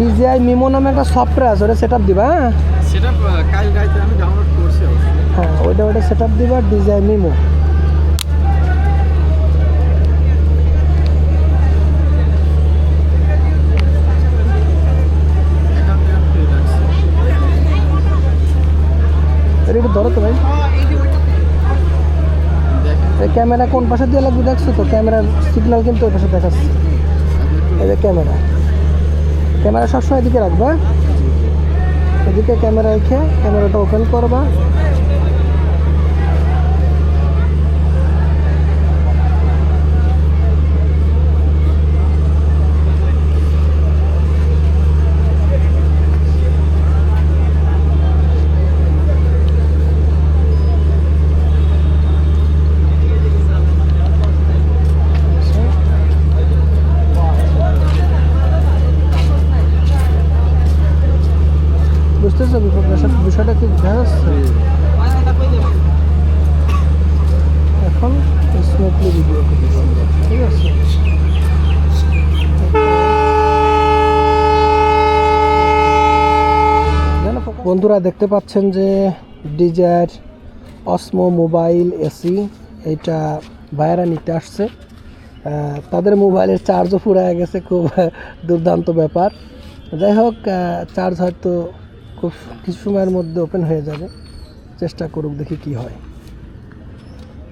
DJI MIMO নামে একটা software আছে ওটা সেট আপ দিবা হ্যাঁ? সেটা কাল গাইতে আমি ডাউনলোড করছি হ্যাঁ ওইটা ওইটা সেট আপ দিবা ডিজিআই মিমো একটু ধরো তো ভাই। ক্যামেরা কোন পাশে দিয়ে লাগবে দেখছ তো? ক্যামেরার সিগন্যাল কিন্তু ওই পাশে দেখাচ্ছে। এই যে ক্যামেরা ক্যামেরা সবসময় এদিকে রাখবা। এদিকে ক্যামেরা রেখে ক্যামেরাটা ওপেন করবা। এখন স্মুথলি ভিডিও ঠিক আছে বন্ধুরা দেখতে পাচ্ছেন যে ডিজার অসমো মোবাইল এসি এটা ভাইয়ারা নিতে আসছে। তাদের মোবাইলের চার্জও ফুরায় গেছে, খুব দুর্দান্ত ব্যাপার। যাই হোক চার্জ হয়তো খুব কিছু সময়ের মধ্যে ওপেন হয়ে যাবে। চেষ্টা করুক দেখি কি হয়।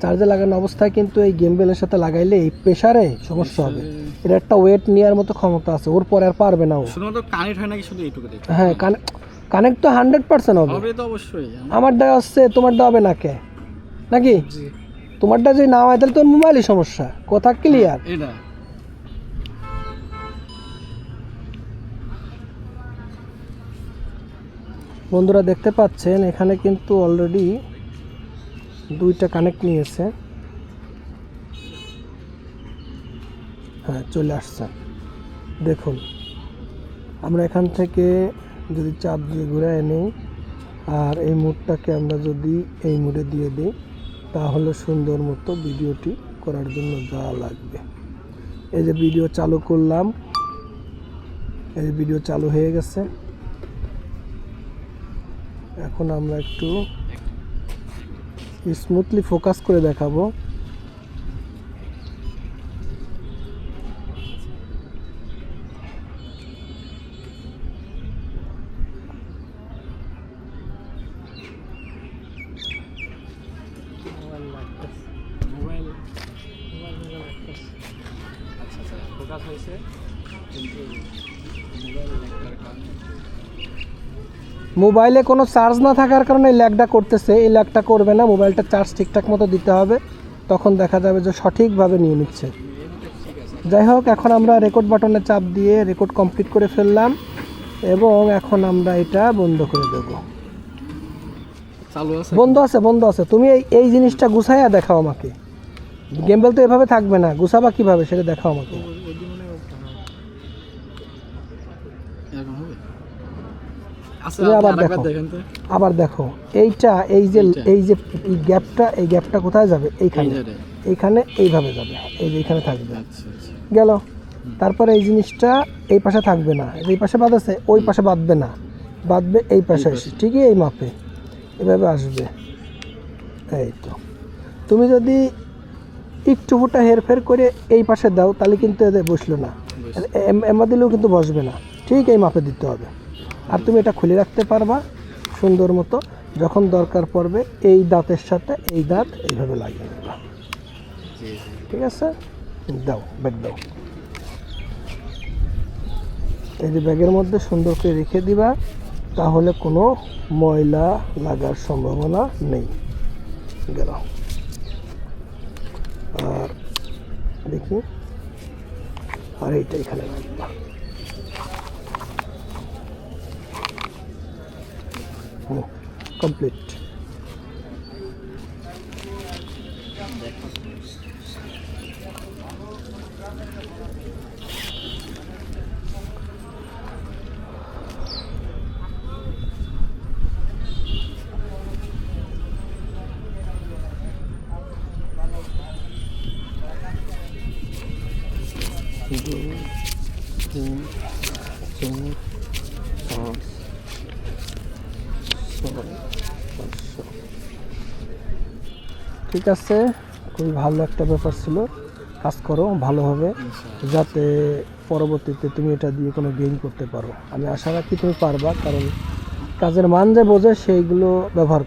চার্জে লাগানো অবস্থায় কিন্তু এই গেমবেলের সাথে লাগাইলে এই প্রেশারে সমস্যা হবে। এটা একটা ওয়েট নেওয়ার মতো ক্ষমতা আছে ওর পরে আর পারবে না ও। শুধুমাত্র কানেক্ট হয় নাকি শুধু এইটুকু হ্যাঁ কানেক্ট তো হান্ড্রেড পার্সেন্ট হবে। হবে তো অবশ্যই। আমারটা হচ্ছে তোমারটা হবে না কে? নাকি? তোমারটা যদি না হয় তাহলে তোর মোবাইলই সমস্যা। কথা ক্লিয়ার এটা। বন্ধুরা দেখতে পাচ্ছেন, এখানে কিন্তু অলরেডি দুইটা কানেক্ট নিয়েছে। হ্যাঁ চলে আসছে। দেখুন, আমরা এখান থেকে যদি চাপ দিয়ে ঘুরে নিই, আর এই মুডটাকে আমরা যদি এই মুডে দিয়ে দিই, তাহলে সুন্দর মতো ভিডিওটি করার জন্য যা লাগবে। এই যে ভিডিও চালু করলাম, এই যে ভিডিও চালু হয়ে গেছে। এখন আমরা একটু স্মুথলি ফোকাস করে দেখাবো। আচ্ছা আচ্ছা কিন্তু মোবাইল কারণে মোবাইলে কোনো চার্জ না থাকার কারণে এই ল্যাগটা করতেছে। এই ল্যাগটা করবে না মোবাইলটা চার্জ ঠিকঠাক মতো দিতে হবে। তখন দেখা যাবে যে সঠিকভাবে নিয়ে নিচ্ছে। যাই হোক এখন আমরা রেকর্ড বাটনে চাপ দিয়ে রেকর্ড কমপ্লিট করে ফেললাম এবং এখন আমরা এটা বন্ধ করে দেব। বন্ধ আছে বন্ধ আছে। তুমি এই এই জিনিসটা গুছাইয়া দেখাও আমাকে। গেমবেল তো এভাবে থাকবে না। গুছাবা কীভাবে সেটা দেখাও আমাকে এরকম হবে আচ্ছা তুমি আবার দেখো। আবার দেখো এইটা এই যে এই যে এই গ্যাপটা এই গ্যাপটা কোথায় যাবে? এইখানে। এইখানে এইভাবে যাবে। এই যে এইখানে থাকবে। আচ্ছা আচ্ছা। গেল। তারপরে এই জিনিসটা এই পাশে থাকবে না। এই পাশে বাঁধাছে ওই পাশে বাঁধবে না। বাঁধবে এই পাশে এসে ঠিকই এই মাপে। এভাবে আসবে। এই তো। তুমি যদি একটু ফুটা হেরফের করে এই পাশে দাও তাহলে কিন্তু এদের বসল না। এমা দিলেও কিন্তু বসবে না। ঠিক এই মাপে দিতে হবে। আর তুমি এটা খুলে রাখতে পারবা সুন্দর মতো। যখন দরকার পড়বে এই দাঁতের সাথে এই দাঁত এইভাবে লাগিয়ে জি ঠিক আছে? দাও ব্যাগ দাও। এই যে ব্যাগের মধ্যে সুন্দর করে রেখে দিবা, তাহলে কোনো ময়লা লাগার সম্ভাবনা নেই। গেল। আর দেখি। আর এইটা এখানে রাখবা। কমপ্লিট দুই তিন চার পাঁচশো ঠিক আছে, খুবই ভালো একটা ব্যাপার ছিল। কাজ করো ভালোভাবে যাতে পরবর্তীতে তুমি এটা দিয়ে কোনো গেইন করতে পারো। আমি আশা রাখি তুমি পারবা, কারণ কাজের মান যে বোঝে, সেইগুলো ব্যবহার